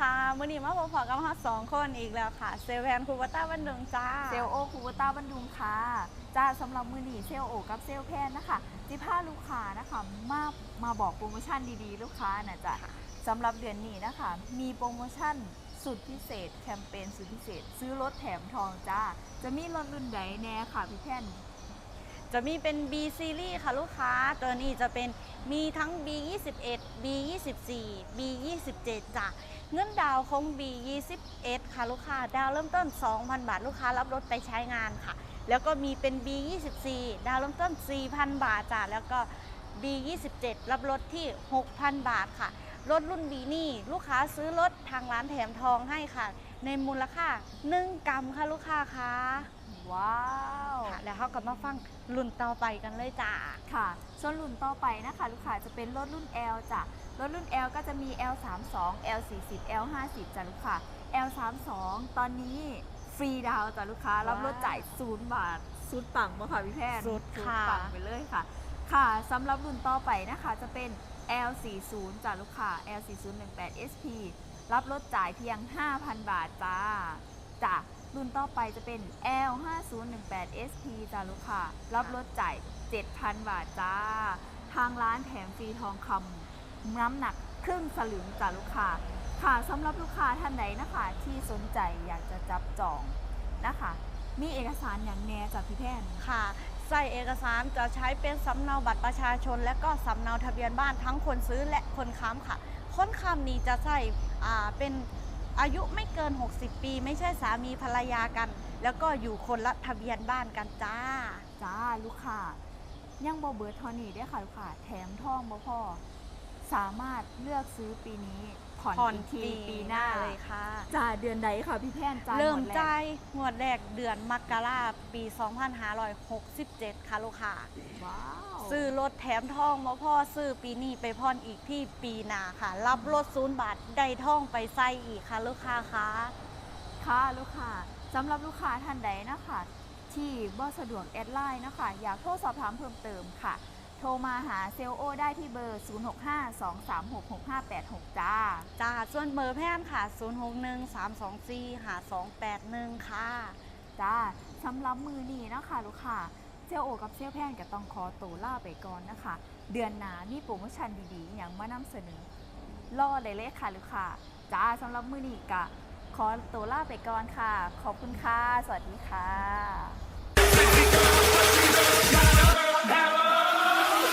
ค่ะมื่อนี้มาพบกับเราสองคนอีกแล้วค่ะ เซลแวนคูบตต้าบันดุงจ้า เซลโอคูเต้าบันดุงค่ะ จ้าสำหรับมือหนีเซลโอกับเซลแพนนะคะจิพาลูกค้านะคะมามาบอกโปรโมชั่นดีๆ ลูกค้านะจ๊ะสำหรับเดือนนี้นะคะ มีโปรโมชั่นสุดพิเศษ แคมเปญสุดพิเศษ ซื้อรถแถมทองจ้า จะมีรถรุ่นใดแน่ค่ะพี่แพน จะมีเป็น B series ค่ะลูกค้า ตัวนี้จะเป็นมีทั้ง B 21 B 24 B 27จ้ะเงินดาวน์ของ B 21ค่ะลูกค้า ดาวเริ่มต้น 2,000 บาท ลูกค้ารับรถไปใช้งานค่ะ แล้วก็มีเป็น B 24ดาวเริ่มต้น 4,000 บาทจ้ะแล้วก็ B 27รับรถที่ 6,000 บาทค่ะ รถรุ่น B นี่ ลูกค้าซื้อรถทางร้านแถมทองให้ค่ะ ในมูลค่า 1กรัมค่ะลูกค้าคะ ว้าวค่ะแล้วเขากลับมาฟังรุ่นต่อไปกันเลยจ้าค่ะ ส่วนรุ่นต่อไปนะคะ ลูกค้าจะเป็นรถรุ่น L จ้ะรถรุ่น L ก็จะมี L 3 2 L 4 0 L 5 0จ้ะลูกค้า L 3 2ตอนนี้ฟรีดาวน์จ้ะลูกค้ารับรถจ่ายศูนย์บาทสุดปังบ่ค่ะพี่แพทย์สุดค่ะปังไปเลยค่ะ ค่ะสำหรับรุ่นต่อไปนะคะจะเป็น L 4 0จ้ะลูกค้า L 4 0 1 8 SP รับรถจ่ายเพียง 5,000 บาทจ้า จ้ะรุ่นต่อไปจะเป็น L 5 0 1 8 SP จ้ะลูกค้ารับรถจ่าย 7,000 บาทจ้า ทางร้านแถมฟรีทองคำน้ำหนักครึ่งสลึงจ้ะลูกค้าค่ะสำหรับลูกค้าท่านใดนะคะ ที่สนใจอยากจะจับจองนะคะ มีเอกสารอย่างแน่จากพี่แพนค่ะใส่เอกสารจะใช้เป็นสำเนาบัตรประชาชน และก็สำเนาทะเบียนบ้านทั้งคนซื้อและคนค้ำค่ะ คนค้ำนี้จะใส่เป็น อายุไม่เกิน 60 ปี ไม่ใช่สามีภรรยากัน แล้วก็อยู่คนละทะเบียนบ้านกันจ้า จ้าลูกค้ายังบ่เบิดเทอนี่ได้อค่ะลูกค้าแถมท่องบ่พ่อ สามารถเลือกซื้อปีนี้ ผ่อนผ่อนอีกทีปีปีหน้าเลยค่ะ จ่าเดือนใดค่ะพี่แพนจ่ายเริ่มหดแรกจ่ายงวดแรกเดือนมกราปี 2567 ค่ะลูกค้าว้าวซื้อรถแถมทองมาพ่อซื้อปีนี้ไปพ่อนอีกที่ปีหนาค่ะ รับรถศูนย์บาทได้ทองไปใส่อีกค่ะลูกค้าคะค่ะลูกค้าสำหรับลูกค้าท่านใดนะคะ ที่บ่สะดวกแอดไลน์นะคะ อยากโทรสอบถามเพิ่มเติมค่ะ โทรมาหาเซลโอได้ที่เบอร์ 0652366586 จ้า จ้าส่วนเบอร์แพนค่ะ 061 324 5281 ค่ะ จ้าสำหรับมือนี้นะคะลูกค้าเซลโอกับเซลแพนก็ต้องขอตัวล่าไปก่อนนะคะ เดือนหน้ามีโปรโมชั่นดีๆ อย่างมานำเสนอรอเลยเลยค่ะลูกค้าจ้าสำหรับมือนี้ก็ขอตัวล่าไปก่อนค่ะ ขอบคุณค่ะ สวัสดีค่ะ Have a